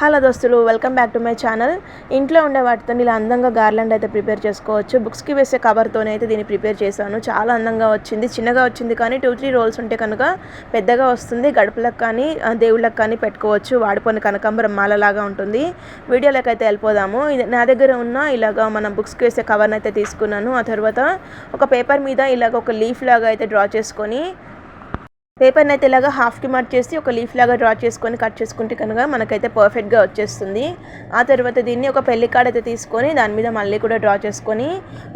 Hello దోస్తులు welcome back to my channel. ఇంట్లో ఉండే వాటితో ఇలా అందంగా గార్లాండ్ అయితే ప్రిపేర్ చేసుకోవచ్చు. బుక్స్కి వేసే కవర్తోనే అయితే దీన్ని ప్రిపేర్ చేశాను. చాలా అందంగా వచ్చింది చిన్నగా వచ్చింది కానీ టూ త్రీ రోల్స్ ఉంటే కనుక పెద్దగా వస్తుంది. గడపలకు కానీ దేవుళ్ళకి కానీ పెట్టుకోవచ్చు. వాడిపోయిన కనకాంబరం మాలలాగా ఉంటుంది. వీడియోలోకి అయితే వెళ్ళిపోదాము. ఇది నా దగ్గర ఉన్న ఇలాగా మనం బుక్స్కి వేసే కవర్ని అయితే తీసుకున్నాను. ఆ తర్వాత ఒక పేపర్ మీద ఇలాగ ఒక లీఫ్ లాగా అయితే డ్రా చేసుకొని పేపర్ని అయితే ఇలాగా హాఫ్కి మార్క్ చేసి ఒక లీఫ్ లాగా డ్రా చేసుకొని కట్ చేసుకుంటే కనుక మనకైతే పర్ఫెక్ట్గా వచ్చేస్తుంది. ఆ తర్వాత దీన్ని ఒక పెళ్ళి కార్డ్ అయితే తీసుకొని దాని మీద మళ్ళీ కూడా డ్రా చేసుకొని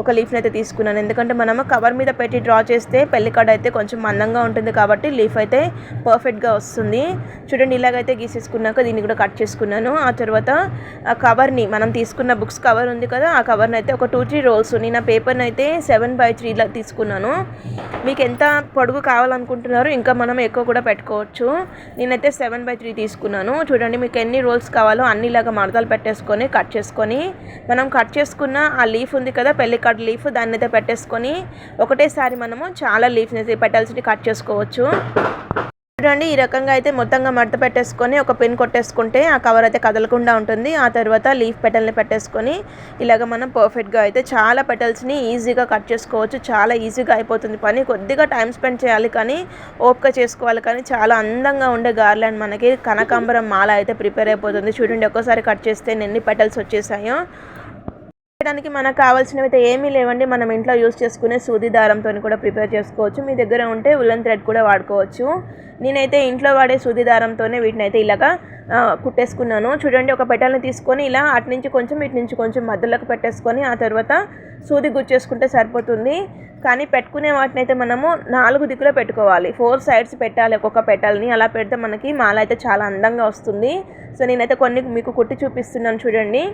ఒక లీఫ్ని అయితే తీసుకున్నాను. ఎందుకంటే మనము కవర్ మీద పెట్టి డ్రా చేస్తే పెళ్ళి కార్డ్ అయితే కొంచెం మందంగా ఉంటుంది కాబట్టి లీఫ్ అయితే పర్ఫెక్ట్గా వస్తుంది. చూడండి ఇలాగైతే గీసేసుకున్నాక దీన్ని కూడా కట్ చేసుకున్నాను. ఆ తర్వాత ఆ కవర్ని మనం తీసుకున్న బుక్స్ కవర్ ఉంది కదా ఆ కవర్ని అయితే ఒక టూ త్రీ రోల్స్ నేను ఆ పేపర్ని అయితే సెవెన్ బై త్రీలా తీసుకున్నాను. మీకు ఎంత పొడుగు కావాలనుకుంటున్నారో ఇంకా మనం ఎక్కువ కూడా పెట్టుకోవచ్చు. నేనైతే సెవెన్ బై త్రీ తీసుకున్నాను. చూడండి మీకు ఎన్ని రోల్స్ కావాలో అన్నిలాగా మడతలు పెట్టేసుకొని కట్ చేసుకొని మనం కట్ చేసుకున్న ఆ లీఫ్ ఉంది కదా పెళ్ళి లీఫ్ దాన్ని అయితే పెట్టేసుకొని ఒకటేసారి మనము చాలా లీఫ్ని అయితే పెట్టాల్సి కట్ చేసుకోవచ్చు. చూడండి ఈ రకంగా అయితే మొత్తంగా మడత పెట్టేసుకొని ఒక పిన్ కొట్టేసుకుంటే ఆ కవర్ అయితే కదలకుండా ఉంటుంది. ఆ తర్వాత లీఫ్ పెటల్ని పెట్టేసుకొని ఇలాగ మనం పర్ఫెక్ట్గా అయితే చాలా పెటల్స్ని ఈజీగా కట్ చేసుకోవచ్చు. చాలా ఈజీగా అయిపోతుంది పని. కొద్దిగా టైం స్పెండ్ చేయాలి కానీ ఓపిక చేసుకోవాలి కానీ చాలా అందంగా ఉండే గార్లాండ్ మనకి. కనకాంబరం మాల అయితే ప్రిపేర్ అయిపోతుంది. చూడండి ఒక్కసారి కట్ చేస్తే ఎన్ని పెటల్స్ వచ్చేసాయో. చేయడానికి మనకు కావాల్సినవి అయితే ఏమీ లేవండి. మనం ఇంట్లో యూస్ చేసుకునే సూది దారంతో కూడా ప్రిపేర్ చేసుకోవచ్చు. మీ దగ్గర ఉంటే ఉలన్ థ్రెడ్ కూడా వాడుకోవచ్చు. నేనైతే ఇంట్లో వాడే సూది దారంతోనే వీటిని అయితే ఇలాగా కుట్టేసుకున్నాను. చూడండి ఒక పెటల్ని తీసుకొని ఇలా అటు నుంచి కొంచెం ఇటు నుంచి కొంచెం మధ్యలోకి పెట్టేసుకొని ఆ తర్వాత సూది గుచ్చేసుకుంటే సరిపోతుంది. కానీ పెట్టుకునే వాటిని అయితే మనము నాలుగు దిక్కులో పెట్టుకోవాలి. ఫోర్ సైడ్స్ పెట్టాలి ఒక్కొక్క పెట్టాలని. అలా పెడితే మనకి మాల అయితే చాలా అందంగా వస్తుంది. సో నేనైతే కొన్ని మీకు కుట్టి చూపిస్తున్నాను చూడండి.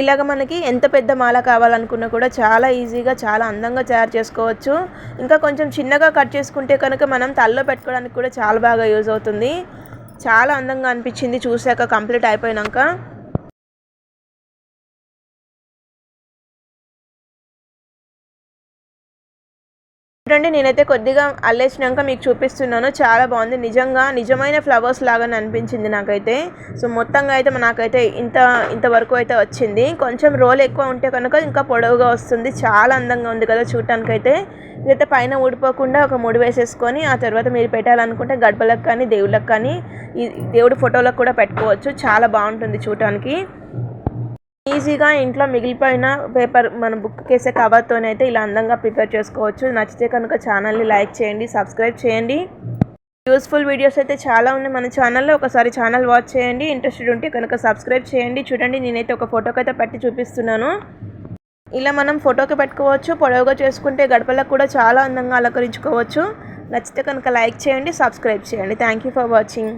ఇలాగ మనకి ఎంత పెద్ద మాల కావాలనుకున్నా కూడా చాలా ఈజీగా చాలా అందంగా తయారు చేసుకోవచ్చు. ఇంకా కొంచెం చిన్నగా కట్ చేసుకుంటే కనుక మనం తల్లో పెట్టుకోవడానికి కూడా చాలా బాగా యూజ్ అవుతుంది. చాలా అందంగా అనిపించింది చూశాక కంప్లీట్ అయిపోయినాక. చూడండి నేనైతే కొద్దిగా అల్లేసినాక మీకు చూపిస్తున్నాను. చాలా బాగుంది. నిజంగా నిజమైన ఫ్లవర్స్ లాగా అనిపించింది నాకైతే. సో మొత్తంగా అయితే నాకైతే ఇంత ఇంతవరకు అయితే వచ్చింది. కొంచెం రోల్ ఎక్కువ ఉంటే కనుక ఇంకా పొడవుగా వస్తుంది. చాలా అందంగా ఉంది కదా చూడటానికైతే. ఇదైతే పైన ఊడిపోకుండా ఒక ముడి వేసేసుకొని ఆ తర్వాత మీరు పెట్టాలనుకుంటే గడపలకు కానీ దేవుళ్ళకి కానీ ఈ దేవుడి ఫోటోలకు కూడా పెట్టుకోవచ్చు. చాలా బాగుంటుంది చూడటానికి. ఈజీగా ఇంట్లో మిగిలిపోయిన పేపర్ మన బుక్ కేసే కవర్తోనైతే ఇలా అందంగా ప్రిపేర్ చేసుకోవచ్చు. నచ్చితే కనుక ఛానల్ని లైక్ చేయండి సబ్స్క్రైబ్ చేయండి. యూస్ఫుల్ వీడియోస్ అయితే చాలా ఉన్నాయి మన ఛానల్లో. ఒకసారి ఛానల్ వాచ్ చేయండి. ఇంట్రెస్టెడ్ ఉంటే కనుక సబ్స్క్రైబ్ చేయండి. చూడండి నేనైతే ఒక ఫోటోకి అయితే పెట్టి చూపిస్తున్నాను. ఇలా మనం ఫోటోకి పెట్టుకోవచ్చు. పొడవుగా చేసుకుంటే గడపలకు కూడా చాలా అందంగా అలంకరించుకోవచ్చు. నచ్చితే కనుక లైక్ చేయండి సబ్స్క్రైబ్ చేయండి. Thank you for watching